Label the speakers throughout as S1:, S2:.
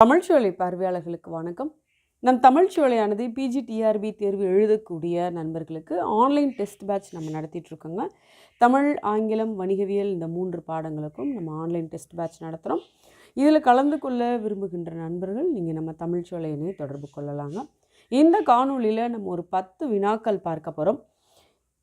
S1: தமிழ்ச்சோலை பார்வையாளர்களுக்கு வணக்கம். நம் தமிழ்ச்சோலையானது பிஜிடிஆர்பி தேர்வு எழுதக்கூடிய நண்பர்களுக்கு ஆன்லைன் டெஸ்ட் பேட்ச் நம்ம நடத்திட்டுருக்கோங்க. தமிழ் ஆங்கிலம் வணிகவியல் இந்த மூன்று பாடங்களுக்கும் நம்ம ஆன்லைன் டெஸ்ட் பேட்ச் நடத்துகிறோம் இதில் கலந்து கொள்ள விரும்புகின்ற நண்பர்கள் நீங்கள் நம்ம தமிழ்ச்சோலையினை தொடர்பு கொள்ளலாங்க. இந்த காணொளியில் நம்ம ஒரு பத்து வினாக்கள் பார்க்க போகிறோம்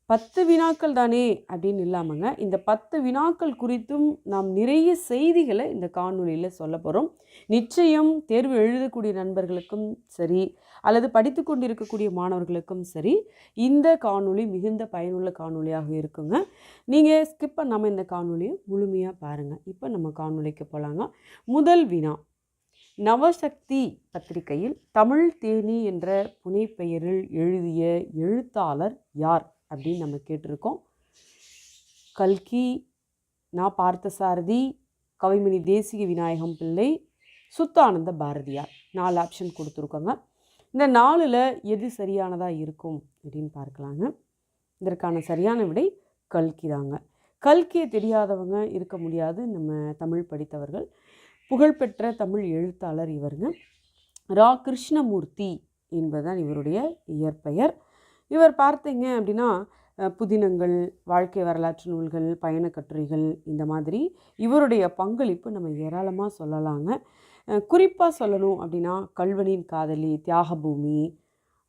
S1: பத்து வினாக்கள் தானே அப்படின்னு இல்லாமங்க இந்த பத்து வினாக்கள் குறித்தும் நாம் நிறைய செய்திகளை இந்த காணொலியில் சொல்ல போகிறோம் நிச்சயம் தேர்வு எழுதக்கூடிய நண்பர்களுக்கும் சரி அல்லது படித்து கொண்டிருக்கக்கூடிய மாணவர்களுக்கும் சரி இந்த காணொலி மிகுந்த பயனுள்ள காணொலியாக இருக்குங்க. நீங்கள் ஸ்கிப் பண்ணாமல் இந்த காணொலியை முழுமையாக பாருங்கள் இப்போ நம்ம காணொலிக்கு போகலாங்க முதல் வினா. நவசக்தி பத்திரிகையில் தமிழ் தேனி என்ற புனைப்பெயரில் எழுதிய எழுத்தாளர் யார்? அப்படின்னு நம்ம கேட்டிருக்கோம். கல்கி நான் பார்த்தசாரதி கவிமணி தேசிக விநாயகம் பிள்ளை சுத்தானந்த பாரதியார். நாலு ஆப்ஷன் கொடுத்துருக்கோங்க. இந்த நாலில் எது சரியானதாக இருக்கும் அப்படின்னு பார்க்கலாங்க. இதற்கான சரியான விடை கல்கி தாங்க. கல்கியை தெரியாதவங்க இருக்க முடியாது. நம்ம தமிழ் படித்தவர்கள். புகழ்பெற்ற தமிழ் எழுத்தாளர் இவருங்க. ரா கிருஷ்ணமூர்த்தி என்பதுதான் இவருடைய இயற்பெயர். இவர் பார்த்தீங்க அப்படின்னா புதினங்கள் வாழ்க்கை வரலாற்று நூல்கள் பயணக் கட்டுரைகள் இந்த மாதிரி இவருடைய பங்களிப்பு நம்ம ஏராளமாக சொல்லலாங்க. குறிப்பாக சொல்லணும் அப்படின்னா கல்வனின் காதலி தியாகபூமி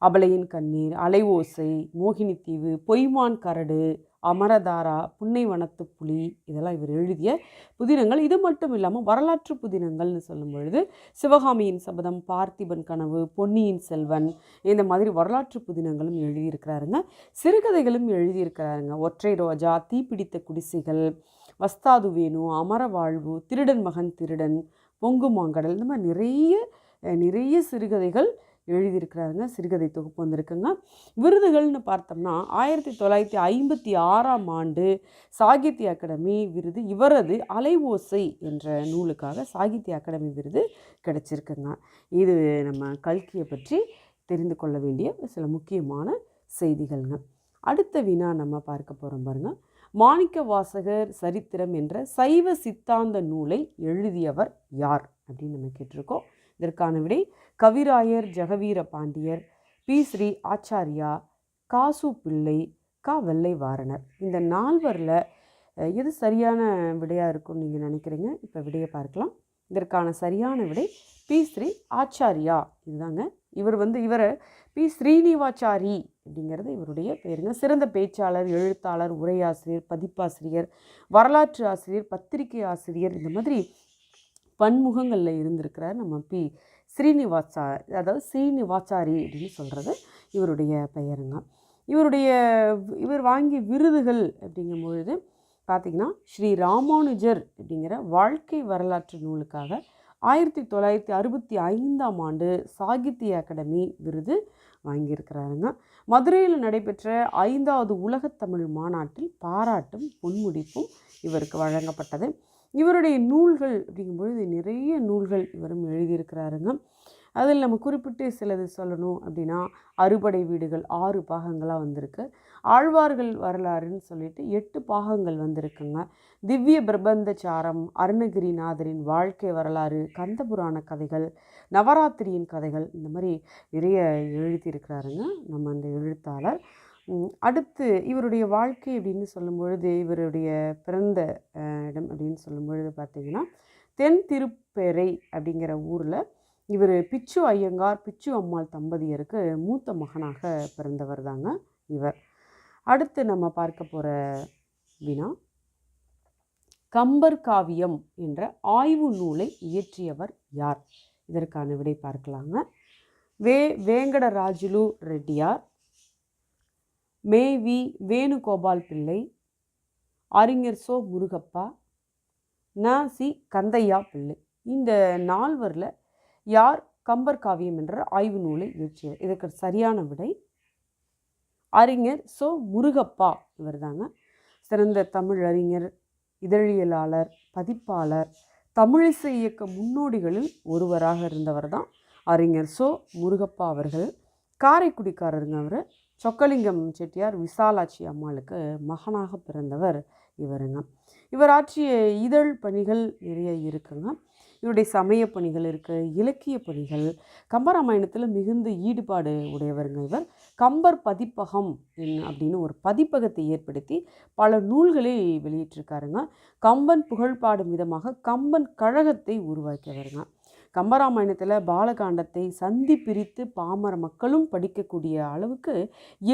S1: அபலையின் கண்ணீர் அலைவோசை மோகினித்தீவு பொய்மான் கரடு அமரதாரா புன்னை வனத்து புலி இதெல்லாம் இவர் எழுதிய புதினங்கள். இது மட்டும் இல்லாமல் வரலாற்று புதினங்கள்னு சொல்லும் பொழுது சிவகாமியின் சபதம் பார்த்திபன் கனவு பொன்னியின் செல்வன் இந்த மாதிரி வரலாற்று புதினங்களும் எழுதியிருக்கிறாருங்க. சிறுகதைகளும் எழுதியிருக்கிறாருங்க. ஒற்றை ரோஜா தீப்பிடித்த குடிசைகள் வஸ்தாது வேணு அமர வாழ்வு திருடன் மகன் திருடன் பொங்கு மாங்கடல் இந்த மாதிரி நிறைய நிறைய சிறுகதைகள் எழுதியிருக்கிறாருங்க. சிறுகதை தொகுப்பு வந்திருக்குங்க. விருதுகள்னு பார்த்தோம்னா ஆயிரத்தி தொள்ளாயிரத்தி ஐம்பத்தி ஆறாம் ஆண்டு சாகித்ய அகாடமி விருது இவரது அலைவோசை என்ற நூலுக்காக சாகித்ய அகாடமி விருது கிடச்சிருக்குங்க. இது நம்ம கல்கியை பற்றி தெரிந்து கொள்ள வேண்டிய சில முக்கியமான செய்திகள்ங்க. அடுத்த வினா நம்ம பார்க்க போகிறோம் பாருங்கள் மாணிக்க வாசகர் சரித்திரம் என்ற சைவ சித்தாந்த நூலை எழுதியவர் யார் அப்படின்னு நம்ம கேட்டிருக்கோம். இதற்கான விடை கவிராயர் ஜெகவீர பாண்டியர் பி. ஸ்ரீ ஆச்சாரியா காசு பிள்ளை கா. வெள்ளை வாரணர் இந்த நால்வரில் எது சரியான விடையாக இருக்கும்னு நீங்கள் நினைக்கிறீங்க? இப்போ விடையை பார்க்கலாம். இதற்கான சரியான விடை பி. ஸ்ரீ ஆச்சாரியா. இதுதாங்க. இவர் வந்து இவரை பி. ஸ்ரீனிவாச்சாரி அப்படிங்கிறது இவருடைய பேருங்க சிறந்த பேச்சாளர் எழுத்தாளர் உரையாசிரியர் பதிப்பாசிரியர் வரலாற்று ஆசிரியர் பத்திரிகை ஆசிரியர் இந்த மாதிரி பன்முகங்களில் இருந்திருக்கிறார் நம்ம பி. ஸ்ரீனிவாசா அதாவது ஸ்ரீனிவாச்சாரி அப்படின்னு சொல்கிறது இவருடைய பெயருங்க. இவருடைய இவர் வாங்கிய விருதுகள் அப்படிங்கும் பொழுது பார்த்திங்கன்னா ஸ்ரீ ராமானுஜர் அப்படிங்கிற வாழ்க்கை வரலாற்று நூலுக்காக ஆயிரத்தி தொள்ளாயிரத்தி அறுபத்தி ஐந்தாம் ஆண்டு சாகித்ய அகாடமி விருது வாங்கியிருக்கிறாருங்க. மதுரையில் நடைபெற்ற ஐந்தாவது உலகத்தமிழ் மாநாட்டில் பாராட்டும் பொன்முடிப்பும் இவருக்கு வழங்கப்பட்டது. இவருடைய நூல்கள் அப்படிங்கும்பொழுது நிறைய நூல்கள் இவரும் எழுதியிருக்கிறாருங்க. அதில் நம்ம குறிப்பிட்டு சிலது சொல்லணும் அப்படின்னா அறுபடை வீடுகள் ஆறு பாகங்களாக வந்திருக்கு. ஆழ்வார்கள் வரலாறுன்னு சொல்லிட்டு எட்டு பாகங்கள் வந்திருக்குங்க. திவ்ய பிரபந்த சாரம் அருணகிரிநாதரின் வாழ்க்கை வரலாறு கந்தபுராண கதைகள் நவராத்திரியின் கதைகள் இந்த மாதிரி நிறைய எழுதியிருக்கிறாருங்க நம்ம அந்த எழுத்தாளர். அடுத்து இவருடைய வாழ்க்கை அப்படின்னு சொல்லும் பொழுது இவருடைய பிறந்த இடம் அப்படின்னு சொல்லும் பொழுது பார்த்திங்கன்னா தென் திருப்பேரை அப்படிங்கிற ஊரில் இவர் பிச்சு ஐயங்கார் பிச்சு அம்மாள் தம்பதியருக்கு மூத்த மகனாக பிறந்தவர் தாங்க இவர். அடுத்து நம்ம பார்க்க போகிற வினா கம்பர் காவியம் என்ற ஆய்வு நூலை இயற்றியவர் யார்? இதற்கான விடை பார்க்கலாங்க. வே வேங்கடராஜுலு ரெட்டியார் மே வி வேணுகோபால் பிள்ளை அறிஞர் சோ முருகப்பா ந சி கந்தையா பிள்ளை. இந்த நால்வரில் யார் கம்பர் காவியம் என்ற ஆய்வு நூலை இயற்றியவர்? இதற்கு சரியான விடை அறிஞர் சோ முருகப்பா இவர் தாங்க சிறந்த தமிழ் அறிஞர் இதழியலாளர் பதிப்பாளர் தமிழிசை இயக்க முன்னோடிகளில் ஒருவராக இருந்தவர் தான் அறிஞர் சோ முருகப்பா அவர்கள். காரைக்குடிக்காரருங்க அவர். சொக்கலிங்கம் செட்டியார் விசாலாட்சி அம்மாளுக்கு மகனாக பிறந்தவர் இவருங்க. இவர் ஆற்றிய இதழ் பணிகள் நிறைய இருக்குங்க. இவருடைய சமய பணிகள் இருக்குது இலக்கிய பணிகள் கம்பராமாயணத்தில் மிகுந்த ஈடுபாடு உடையவருங்க இவர். கம்பர் பதிப்பகம் அப்படின்னு ஒரு பதிப்பகத்தை ஏற்படுத்தி பல நூல்களை வெளியிட்டிருக்காருங்க. கம்பன் புகழ்பாடும் விதமாக கம்பன் கழகத்தை உருவாக்கியவருங்க. கம்பராமாயணத்தில் பாலகாண்டத்தை சந்தி பிரித்து பாமர மக்களும் படிக்கக்கூடிய அளவுக்கு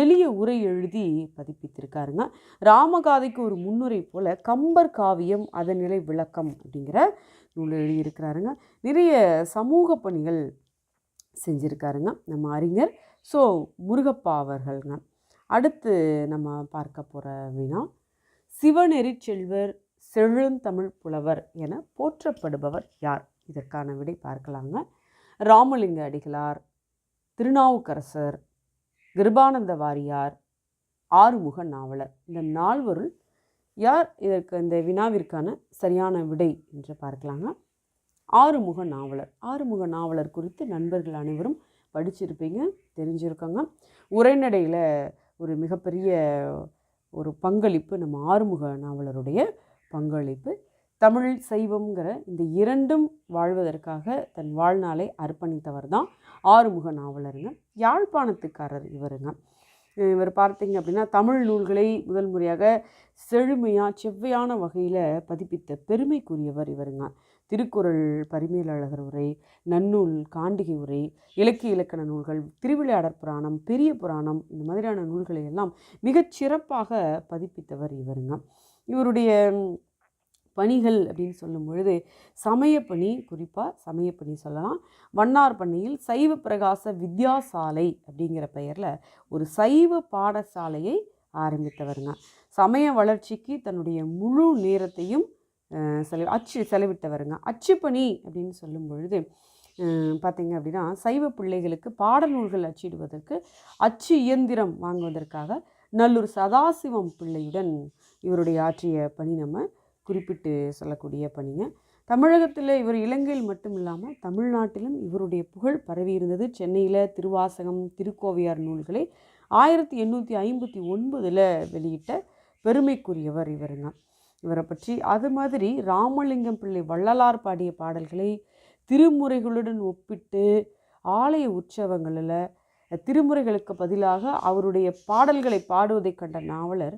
S1: எளிய உரை எழுதி பதிப்பித்திருக்காருங்க. ராமகாதைக்கு ஒரு முன்னுரை போல கம்பர் காவியம் அதன் நிலை விளக்கம் அப்படிங்கிற நூல் எழுதியிருக்கிறாருங்க. நிறைய சமூக பணிகள் செஞ்சுருக்காருங்க நம்ம அறிஞர். ஸோ முருகப்பா அவர்கள்ங்க. அடுத்து நம்ம பார்க்க போகிற வினா சிவநெறி செல்வர் செழுந்தமிழ் புலவர் என போற்றப்படுபவர் யார்? இதற்கான விடை பார்க்கலாங்க. ராமலிங்க அடிகளார் திருநாவுக்கரசர் கிருபானந்த வாரியார் ஆறுமுக நாவலர். இந்த நால்வருள் யார் இதற்கு இந்த வினாவிற்கான சரியான விடை என்று பார்க்கலாங்க. ஆறுமுக நாவலர். ஆறுமுக நாவலர் குறித்து நண்பர்கள் அனைவரும் படிச்சிருப்பீங்க தெரிஞ்சிருக்கோங்க. உரைநடையில் ஒரு மிகப்பெரிய ஒரு பங்களிப்பு நம்ம ஆறுமுக நாவலருடைய பங்களிப்பு தமிழ் சைவம்ங்கிற இந்த இரண்டும் வாழ்வதற்காக தன் வாழ்நாளை அர்ப்பணித்தவர் தான் ஆறுமுக நாவலருங்க. யாழ்ப்பாணத்துக்காரர் இவருங்க. இவர் பார்த்தீங்க அப்படின்னா தமிழ் நூல்களை முதல் முறையாக செழுமையாக செவ்வையான வகையில் பதிப்பித்த பெருமைக்குரியவர் இவருங்க. திருக்குறள் பரிமேலழகர் உரை நன்னூல் காண்டிகை உரை இலக்கிய இலக்கண நூல்கள் திருவிளையாடற் புராணம் பெரிய புராணம் இந்த மாதிரியான நூல்களை எல்லாம் மிகச் சிறப்பாக பதிப்பித்தவர் இவருங்க. இவருடைய பணிகள் அப்படின்னு சொல்லும் பொழுது சமயப்பணி குறிப்பாக சமயப்பணி சொல்லலாம். வண்ணார் பண்ணையில் சைவ பிரகாச வித்யாசாலை அப்படிங்கிற பெயரில் ஒரு சைவ பாடசாலையை ஆரம்பித்தவருங்க. சமய வளர்ச்சிக்கு தன்னுடைய முழு நேரத்தையும் செலவு அச்சு செலவிட்டவருங்க. அச்சுப்பணி அப்படின்னு சொல்லும் பொழுது பார்த்திங்க பார்த்தீங்க அப்படின்னா சைவ பிள்ளைகளுக்கு பாடநூல்கள் அச்சிடுவதற்கு அச்சு இயந்திரம் வாங்குவதற்காக நல்லூர் சதாசிவம் பிள்ளையுடன் இவருடைய ஆற்றிய பணி நம்ம குறிப்பிட்டு சொல்லக்கூடிய பணிங்க. தமிழகத்தில் இவர் இலங்கையில் மட்டும் இல்லாமல் தமிழ்நாட்டிலும் இவருடைய புகழ் பரவி இருந்தது. சென்னையில் திருவாசகம் திருக்கோவையார் நூல்களை ஆயிரத்தி எண்ணூற்றி ஐம்பத்தி ஒன்பதில் வெளியிட்ட பெருமைக்குரியவர் இவருங்க. இவரை பற்றி அது மாதிரி ராமலிங்கம் பிள்ளை வள்ளலார் பாடிய பாடல்களை திருமுறைகளுடன் ஒப்பிட்டு ஆலய உற்சவங்களில் திருமுறைகளுக்கு பதிலாக அவருடைய பாடல்களை பாடுவதை கண்ட நாவலர்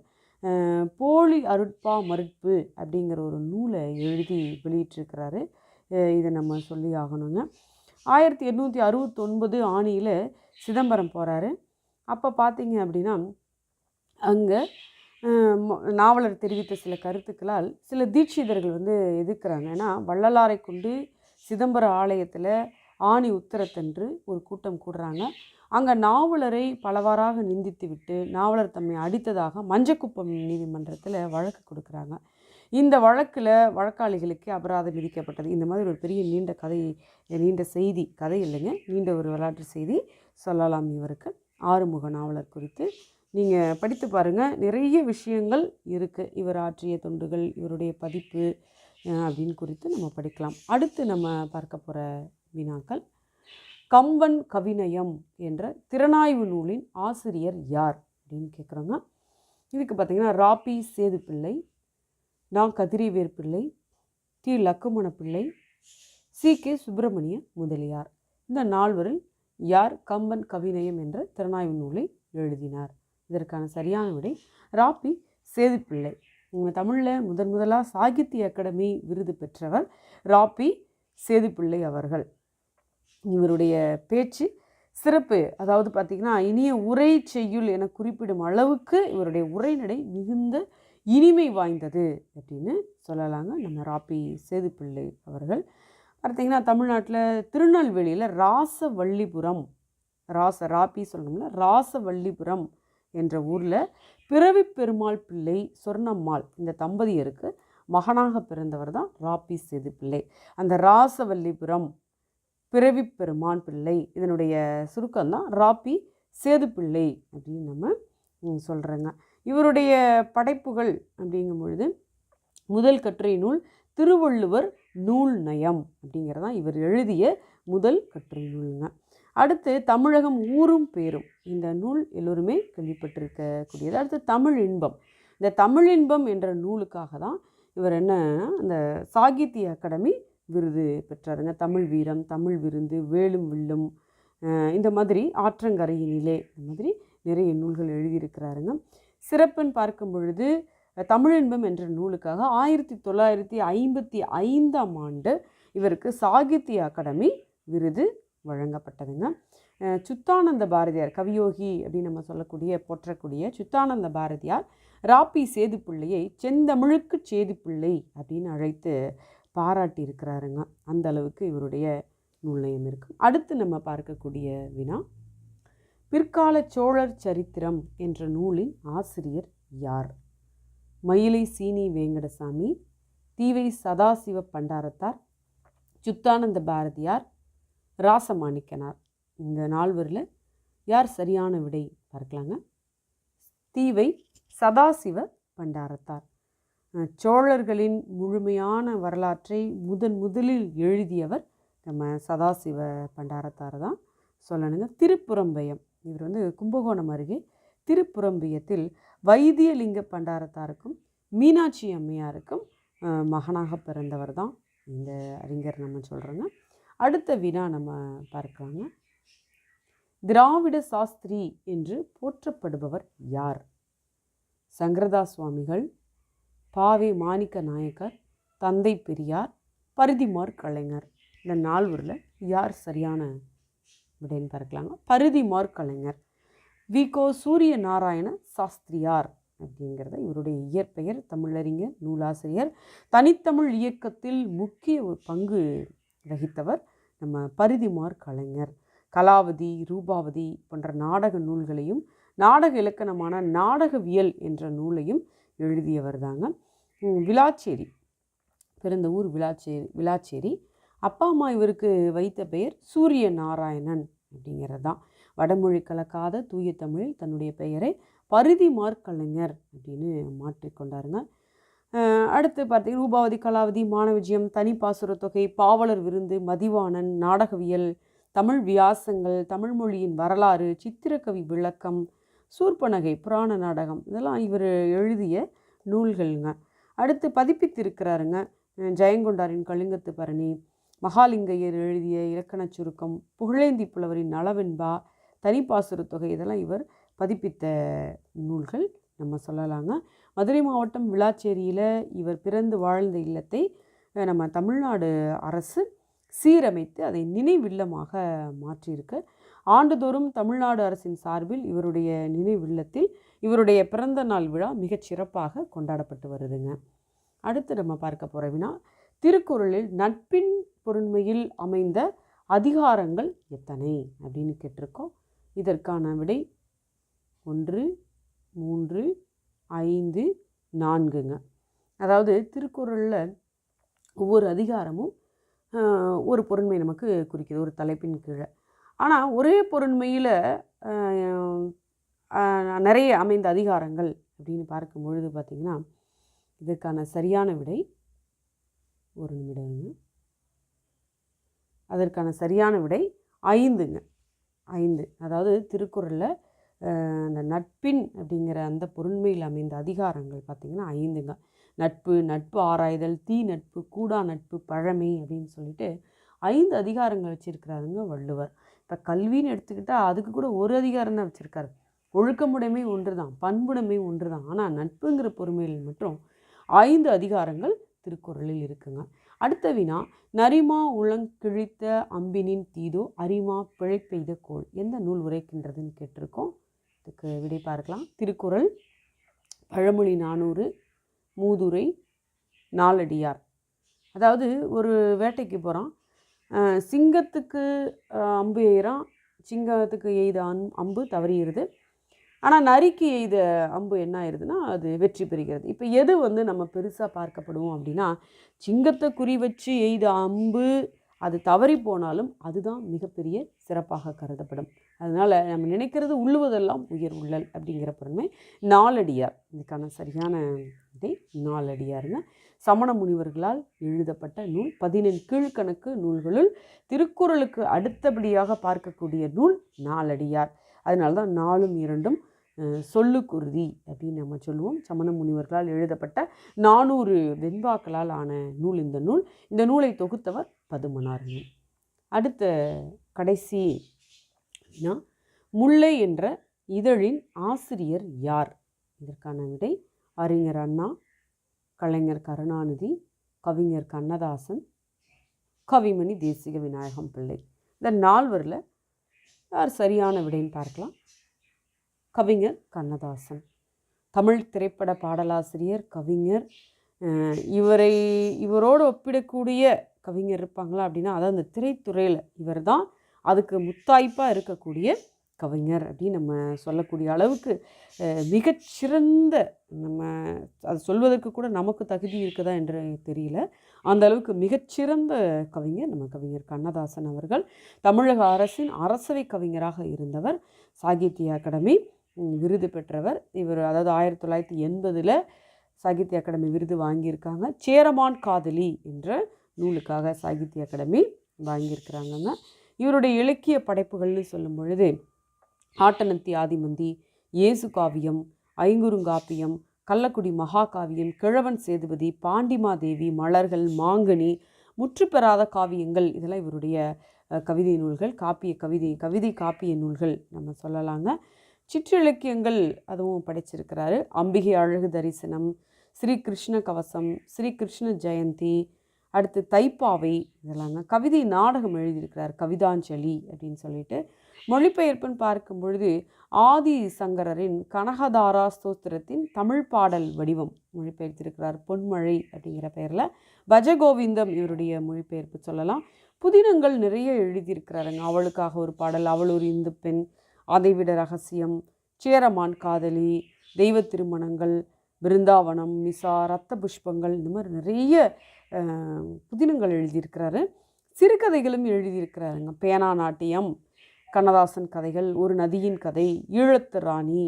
S1: போலி அருட்பா மறுப்பு அப்படிங்கிற ஒரு நூலை எழுதி வெளியிட்டிருக்கிறாரு. இதை நம்ம சொல்லி ஆகணுங்க. ஆயிரத்தி எண்ணூற்றி அறுபத்தொன்பது ஆணியில் சிதம்பரம் போகிறாரு அப்போ பார்த்தீங்க அப்படின்னா அங்கே நாவலர் தெரிவித்த சில கருத்துக்களால் சில தீட்சிதர்கள் வந்து எதிர்க்கிறாங்க. ஏன்னா வள்ளலாரை கொண்டு சிதம்பர ஆலயத்தில் ஆணி உத்தரத்தன்று ஒரு கூட்டம் கூடுறாங்க. அங்கே நாவலரை பலவாறாக நிந்தித்துவிட்டு நாவலர் தம்மை அடித்ததாக மஞ்சக்குப்பம் நீதிமன்றத்தில் வழக்கு கொடுக்குறாங்க. இந்த வழக்கில் வழக்காளிகளுக்கு அபராதம் விதிக்கப்பட்டது. இந்த மாதிரி ஒரு பெரிய நீண்ட கதை நீண்ட செய்தி கதை இல்லைங்க. நீண்ட ஒரு வரலாற்று செய்தி சொல்லலாம் இவருக்கு. ஆறுமுக நாவலர் குறித்து. நீங்கள் படித்து பாருங்கள் நிறைய விஷயங்கள் இருக்குது இவர் ஆற்றிய தொண்டுகள் இவருடைய பதிப்பு அப்படின்னு குறித்து நம்ம படிக்கலாம். அடுத்து நம்ம பார்க்க போகிற வினாக்கள். கம்பன் கவிநயம் என்ற திறனாய்வு நூலின் ஆசிரியர் யார் அப்படின்னு கேட்குறாங்க இதுக்கு பார்த்திங்கன்னா ராபி சேது பிள்ளை நா கதிரிவேர் பிள்ளை டி லக்குமண பிள்ளை சி கே சுப்பிரமணிய முதலியார். இந்த நால்வரில் யார் கம்பன் கவிநயம் என்ற திறனாய்வு நூலை எழுதினார்? இதற்கான சரியான விடை ராபி சேதுப்பிள்ளை. நம்ம தமிழில் முதன் முதலாக சாகித்ய அகாடமி விருது பெற்றவர் ராபி சேதுப்பிள்ளை அவர்கள். இவருடைய பேச்சு சிறப்பு. அதாவது பார்த்திங்கன்னா இனிய உரை செய்யுள் என குறிப்பிடும் அளவுக்கு இவருடைய உரைநடை மிகுந்த இனிமை வாய்ந்தது அப்படின்னு சொல்லலாங்க. நம்ம ராபி சேதுப்பிள்ளை அவர்கள். பார்த்திங்கன்னா தமிழ்நாட்டில் திருநெல்வேலியில் ராசவல்லிபுரம் ராச ராபி சொல்லணும்ல ராசவல்லிபுரம் என்ற ஊரில் பிறவி பெருமாள் பிள்ளை சொர்ணம்மாள் இந்த தம்பதியருக்கு மகனாக பிறந்தவர் தான் ராபி சேது பிள்ளை அந்த ராசவல்லிபுரம் பிறவி பெருமான் பிள்ளை. இதனுடைய சுருக்கம் தான் ராப்பி சேது பிள்ளை அப்படின்னு நம்ம சொல்கிறேங்க இவருடைய படைப்புகள் அப்படிங்கும் பொழுது முதல் கட்டுரை நூல் திருவள்ளுவர் நூல் நயம் அப்படிங்கிறதான் இவர் எழுதிய முதல் கட்டுரை நூலுங்க. அடுத்து தமிழகம் ஊரும் பேரும். இந்த நூல் எல்லோருமே கேள்விப்பட்டிருக்கக்கூடியது. அடுத்து தமிழ் இன்பம். இந்த தமிழ் இன்பம் என்ற நூலுக்காக தான் இவர் என்ன அந்த சாகித்ய அகாடமி விருது பெற்றாருங்க. தமிழ் வீரம் தமிழ் விருந்து வேலும் வில்லும் இந்த மாதிரி ஆற்றங்கரையினிலே இந்த மாதிரி நிறைய நூல்கள் எழுதியிருக்கிறாருங்க. சிறப்புன்னு பார்க்கும் பொழுது தமிழின்பம் என்ற நூலுக்காக ஆயிரத்தி தொள்ளாயிரத்தி ஐம்பத்தி ஐந்தாம் ஆண்டு இவருக்கு சாகித்ய அகாடமி விருது வழங்கப்பட்டதுங்க. சுத்தானந்த பாரதியார் கவியோகி அப்படின்னு நம்ம சொல்லக்கூடிய போற்றக்கூடிய சுத்தானந்த பாரதியார் ராப்பி சேதுப்பிள்ளையை செந்தமிழுக்கு சேதுப்பிள்ளை அப்படின்னு அழைத்து பாராட்டி இருக்கிறாருங்க அந்த அளவுக்கு இவருடைய நூல்நயம் இருக்கும் அடுத்து நம்ம பார்க்கக்கூடிய வினா பிற்கால சோழர் சரித்திரம் என்ற நூலின் ஆசிரியர் யார்? மயிலை சீனி வேங்கடசாமி தீவை சதாசிவ பண்டாரத்தார் சுத்தானந்த பாரதியார் ராசமாணிக்கனார். இந்த நால்வரில் யார் சரியான விடை பார்க்கலாங்க? தீவை சதாசிவ பண்டாரத்தார். சோழர்களின் முழுமையான வரலாற்றை முதன் முதலில் எழுதியவர் நம்ம சதாசிவ பண்டாரத்தார் தான். சொல்லணுங்க திருப்புறம்பயம் இவர் வந்து கும்பகோணம் அருகே திருப்புறம்பியத்தில் வைத்தியலிங்க பண்டாரத்தாருக்கும் மீனாட்சி அம்மையாருக்கும் மகனாக பிறந்தவர் தான் இந்த அறிஞர் நம்ம சொல்கிறோங்க அடுத்த வினா நம்ம பார்க்கலாங்க. திராவிட சாஸ்திரி என்று போற்றப்படுபவர் யார்? சங்கரதா சுவாமிகள் பாவே மாணிக்க நாயக்கர் தந்தை பெரியார் பருதிமார் கலைஞர். இந்த நால்வரில் யார் சரியான விடைன்னு பார்க்கலாங்க. பருதிமார் கலைஞர். விகோ சூரிய நாராயண சாஸ்திரியார் அப்படிங்கிறத இவருடைய இயற்பெயர் தமிழறிஞர் நூலாசிரியர் தனித்தமிழ் இயக்கத்தில் முக்கிய ஒரு பங்கு வகித்தவர் நம்ம பருதிமார் கலைஞர். கலாவதி ரூபாவதி போன்ற நாடக நூல்களையும் நாடக இலக்கணமான நாடகவியல் என்ற நூலையும் எழுதியவர் தாங்க. விளாச்சேரி. பிறந்த ஊர் விளாச்சேரி விளாச்சேரி. அப்பா அம்மா இவருக்கு வைத்த பெயர் சூரிய நாராயணன் அப்படிங்கிறது தான் வடமொழி கலக்காத தூய தமிழில் தன்னுடைய பெயரை பருதி மார்க்கலைஞர் அப்படின்னு மாற்றிக்கொண்டாருங்க அடுத்து பார்த்தீங்கன்னா ரூபாவதி கலாவதி மாணவிஜயம் தனிப்பாசுர தொகை பாவலர் விருந்து மதிவாணன் நாடகவியல் தமிழ் வியாசங்கள் தமிழ் மொழியின் வரலாறு சித்திரக்கவி விளக்கம் சூர்பனகை புராண நாடகம் இதெல்லாம் இவர் எழுதிய நூல்கள்ங்க. அடுத்து பதிப்பித்திருக்கிறாருங்க ஜெயங்கொண்டாரின் கலிங்கத்து பரணி மகாலிங்கையர் எழுதிய இலக்கணச் சுருக்கம் புகழேந்தி புலவரின் நலவெண்பா தனிப்பாசுர தொகை இதெல்லாம் இவர் பதிப்பித்த நூல்கள் நம்ம சொல்லலாங்க. மதுரை மாவட்டம் விளாச்சேரியில் இவர் பிறந்து வாழ்ந்த இல்லத்தை நம்ம தமிழ்நாடு அரசு சீரமைத்து அதை நினைவில்லமாக மாற்றியிருக்கு. ஆண்டுதோறும் தமிழ்நாடு அரசின் சார்பில் இவருடைய நினைவில்லத்தில் இவருடைய பிறந்த நாள் விழா மிகச் சிறப்பாக கொண்டாடப்பட்டு வருதுங்க. அடுத்து நம்ம பார்க்க போகிற வினா திருக்குறளில் நட்பின் பொருண்மையில் அமைந்த அதிகாரங்கள் எத்தனை அப்படின்னு கேட்டிருக்கோம். இதற்கான விடை ஒன்று மூன்று ஐந்து நான்குங்க. அதாவது திருக்குறளில் ஒவ்வொரு அதிகாரமும் ஒரு பொருண்மை நமக்கு குறிக்கிது ஒரு தலைப்பின் கீழே. ஆனால் ஒரே பொருண்மையில் நிறைய அமைந்த அதிகாரங்கள் அப்படின்னு பார்க்கும் பொழுது பார்த்திங்கன்னா இதற்கான சரியான விடை ஒரு நிமிடங்க அதற்கான சரியான விடை ஐந்துங்க. ஐந்து. அதாவது திருக்குறளில் அந்த நட்பின் அப்படிங்கிற அந்த பொருண்மையில் அமைந்த அதிகாரங்கள் பார்த்திங்கன்னா ஐந்துங்க. நட்பு நட்பு ஆராய்தல் தீ நட்பு கூடா நட்பு பழமை அப்படின்னு சொல்லிட்டு ஐந்து அதிகாரங்கள் வச்சுருக்கிறாருங்க வள்ளுவர். இப்போ கல்வின்னு எடுத்துக்கிட்டால் அதுக்கு கூட ஒரு அதிகாரம் தான் வச்சுருக்காரு. ஒழுக்கமுடைமை ஒன்று தான் பண்புடைமை ஒன்று தான் ஆனால் நட்புங்கிற பொறுமையில் மட்டும் ஐந்து அதிகாரங்கள் திருக்குறளில் இருக்குங்க. அடுத்த வினா நரிமா உளங்கிழித்த அம்பினின் தீதோ அரிமா பிழைப்பெய்த கோள் எந்த நூல் உரைக்கின்றதுன்னு கேட்டிருக்கோம். இதுக்கு விடை பார்க்கலாம். திருக்குறள் பழமொழி நானூறு மூதுரை நாலடியார். அதாவது ஒரு வேட்டைக்கு போகிறான் சிங்கத்துக்கு அம்பு எய்கிறான் சிங்கத்துக்கு எய்த அம் அம்பு தவறிடுது ஆனால் நரிக்கு எய்த அம்பு என்ன ஆயிடுதுன்னா அது வெற்றி பெறுகிறது. இப்போ எது வந்து நம்ம பெருசாக பார்க்கப்படுவோம் அப்படின்னா சிங்கத்தை குறி வச்சு எய்த அம்பு அது தவறி போனாலும் அதுதான் மிகப்பெரிய சிறப்பாக கருதப்படும். அதனால் நம்ம நினைக்கிறது உள்ளுவதெல்லாம் உயர் உள்ளல் அப்படிங்கிற பொருண்மை நாலடியார். இதுக்கான சரியான இதை நாலடியாருங்க. சமண முனிவர்களால் எழுதப்பட்ட நூல். பதினெண் கீழ்கணக்கு நூல்களுள் திருக்குறளுக்கு அடுத்தபடியாக பார்க்கக்கூடிய நூல் நாலடியார். அதனால தான் நாலும் இரண்டும் சொல்லுக்குருதி அப்படின்னு நம்ம சொல்லுவோம். சமண முனிவர்களால் எழுதப்பட்ட நானூறு வெண்பாக்களால் ஆன நூல் இந்த நூல். இந்த நூலை தொகுத்தவர் பதுமனார் நூல் அடுத்த கடைசி முல்லை என்ற இதழின் ஆசிரியர் யார்? இதற்கான விடை அறிஞர் அண்ணா கலைஞர் கருணாநிதி கவிஞர் கண்ணதாசன் கவிமணி தேசிக விநாயகம் பிள்ளை. இந்த நால்வரில் யார் சரியான விடைன்னு பார்க்கலாம். கவிஞர் கண்ணதாசன். தமிழ் திரைப்பட பாடலாசிரியர் கவிஞர். இவரை இவரோடு ஒப்பிடக்கூடிய கவிஞர் இருப்பாங்களா அப்படின்னா அதாவது அந்த திரைத்துறையில் இவர் தான் அதுக்கு முத்தாய்ப்பாக இருக்கக்கூடிய கவிஞர் அப்படின்னு நம்ம சொல்லக்கூடிய அளவுக்கு மிகச்சிறந்த நம்ம அது சொல்வதற்கு கூட நமக்கு தகுதி இருக்குதா என்று தெரியல. அந்த அளவுக்கு மிகச்சிறந்த கவிஞர் நம்ம கவிஞர் கண்ணதாசன் அவர்கள். தமிழக அரசின் அரசவை கவிஞராக இருந்தவர். சாகித்ய அகாடமி விருது பெற்றவர். இவர் அதாவது ஆயிரத்தி தொள்ளாயிரத்தி எண்பதில் சாகித்ய அகாடமி விருது வாங்கியிருக்காங்க. சேரமான் காதலி என்ற நூலுக்காக சாகித்ய அகாடமி வாங்கியிருக்கிறாங்கங்க. இவருடைய இலக்கிய படைப்புகள்னு சொல்லும் பொழுது ஆட்டனத்தி ஆதிமந்தி இயேசு காவியம் ஐங்குறுங்காப்பியம் கள்ளக்குடி மகாகாவியம் கிழவன் சேதுபதி பாண்டிமாதேவி மலர்கள் மாங்கனி முற்றுப்பெறாத காவியங்கள். இதெல்லாம் இவருடைய கவிதை நூல்கள். காப்பிய கவிதை கவிதை காப்பிய நூல்கள் நம்ம சொல்லலாங்க. சிற்றிலக்கியங்கள் அதுவும் படைச்சிருக்கிறாரு. அம்பிகை அழகு தரிசனம் ஸ்ரீ கிருஷ்ண கவசம் ஸ்ரீ கிருஷ்ண ஜெயந்தி அடுத்து தைப்பாவை இதெல்லாங்க. கவிதை நாடகம் எழுதியிருக்கிறார் கவிதாஞ்சலி அப்படின்னு சொல்லிட்டு. மொழிபெயர்ப்புன்னு பார்க்கும் பொழுது ஆதி சங்கரரின் கனகதாரா ஸ்தோத்திரத்தின் தமிழ் பாடல் வடிவம் மொழிபெயர்த்திருக்கிறார். பொன்மழை அப்படிங்கிற பெயரில் பஜகோவிந்தம் இவருடைய மொழிபெயர்ப்பு சொல்லலாம். புதினங்கள் நிறைய எழுதியிருக்கிறாருங்க. அவளுக்காக ஒரு பாடல் அவள் ஒரு இந்து பெண் அதைவிட ரகசியம் சேரமான் காதலி தெய்வ திருமணங்கள் பிருந்தாவனம் மிசா ரத்த புஷ்பங்கள் இந்த மாதிரி நிறைய புதினங்கள் எழுதியிருக்கிறாரு. சிறுகதைகளும் எழுதியிருக்கிறாருங்க. பேனா நாட்டியம் கண்ணதாசன் கதைகள் ஒரு நதியின் கதை ஈழத்து ராணி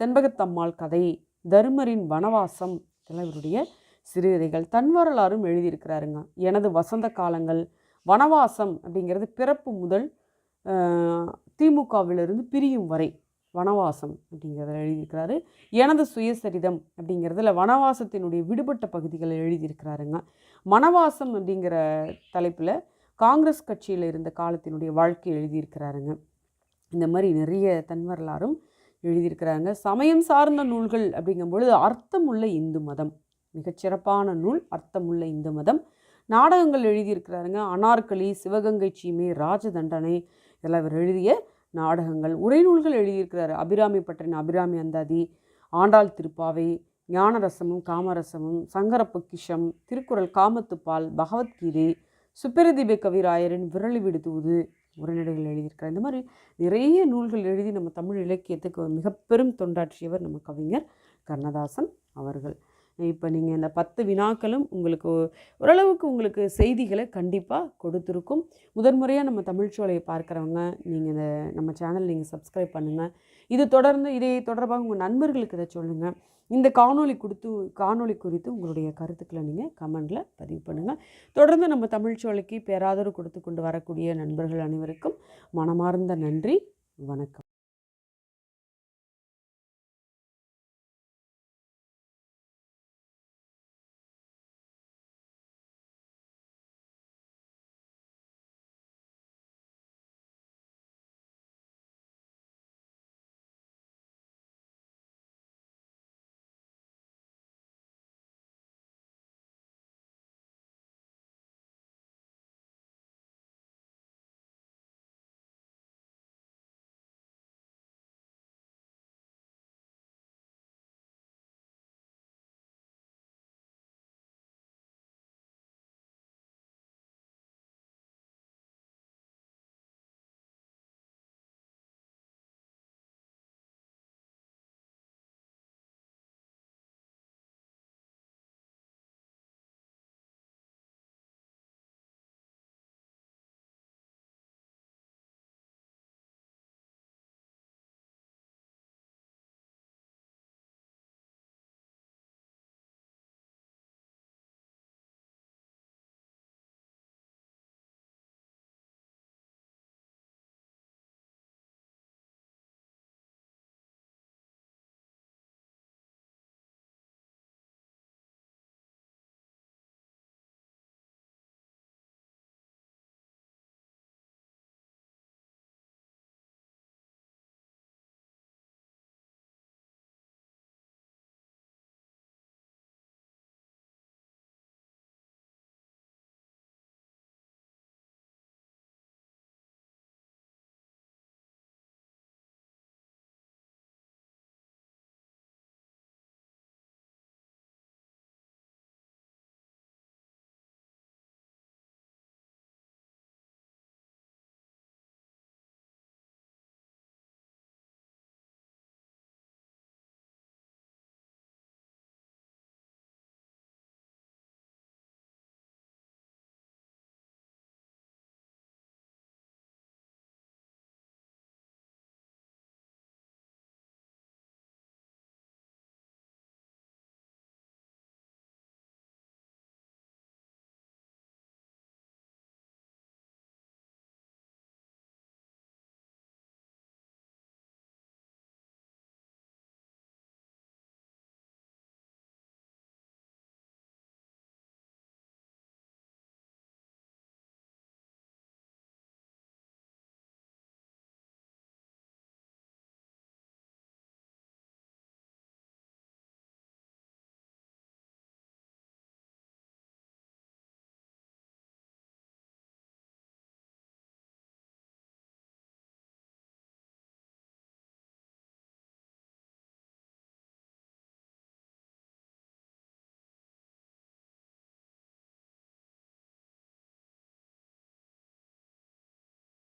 S1: செண்பகத்தம்மாள் கதை தருமரின் வனவாசம் இதெல்லாம் இவருடைய சிறுகதைகள் தன் வரலாறும் எழுதியிருக்கிறாருங்க. எனது வசந்த காலங்கள் வனவாசம் அப்படிங்கிறது பிறப்பு முதல் திமுகவிலிருந்து பிரியும் வரை வனவாசம் அப்படிங்கிறத எழுதியிருக்கிறாரு. எனது சுயசரிதம் அப்படிங்கிறதுல வனவாசத்தினுடைய விடுபட்ட பகுதிகளை எழுதியிருக்கிறாருங்க. வனவாசம் அப்படிங்கிற தலைப்பில் காங்கிரஸ் கட்சியில் இருந்த காலத்தினுடைய வாழ்க்கை எழுதியிருக்கிறாருங்க. இந்த மாதிரி நிறைய தன் வரலாறும் எழுதியிருக்கிறாங்க. சமயம் சார்ந்த நூல்கள் அப்படிங்கும்பொழுது அர்த்தமுள்ள இந்து மதம். மிகச்சிறப்பான நூல் அர்த்தமுள்ள இந்து மதம். நாடகங்கள் எழுதியிருக்கிறாருங்க. அனார்களி சிவகங்கை சீமை ராஜதண்டனை இதெல்லாம் இவர் எழுதிய நாடகங்கள். உரைநூல்கள் எழுதியிருக்கிறாரு. அபிராமி பற்றின அபிராமி அந்தாதி ஆண்டாள் திருப்பாவை ஞானரசமும் காமரசமும் சங்கர பொக்கிஷம் திருக்குறள் காமத்துப்பால் பகவத்கீதை சுப்பிரதீப கவிராயரின் விரலி விடுத்துவது உரைநடைகள் எழுதியிருக்கிறார். இந்த மாதிரி நிறைய நூல்கள் எழுதி நம்ம தமிழ் இலக்கியத்துக்கு மிக பெரும் தொண்டாற்றியவர் நம்ம கவிஞர் கண்ணதாசன் அவர்கள். இப்போ நீங்கள் இந்த பத்து வினாக்களும் உங்களுக்கு ஓரளவுக்கு உங்களுக்கு செய்திகளை கண்டிப்பாக கொடுத்துருக்கும். முதன்முறையாக நம்ம தமிழ்ச்சோலையை பார்க்குறவங்க நீங்கள் இந்த நம்ம சேனல் நீங்கள் சப்ஸ்கிரைப் பண்ணுங்கள் இது தொடர்ந்து இதை தொடர்பாக உங்கள் நண்பர்களுக்கு இதை சொல்லுங்கள் இந்த காணொளி கொடுத்து காணொளி குறித்து உங்களுடைய கருத்துக்களை நீங்கள் கமெண்டில் பதிவு பண்ணுங்கள் தொடர்ந்து நம்ம தமிழ்ச்சோலைக்கு பேராதரவு கொடுத்து கொண்டு வரக்கூடிய நண்பர்கள் அனைவருக்கும் மனமார்ந்த நன்றி. வணக்கம்.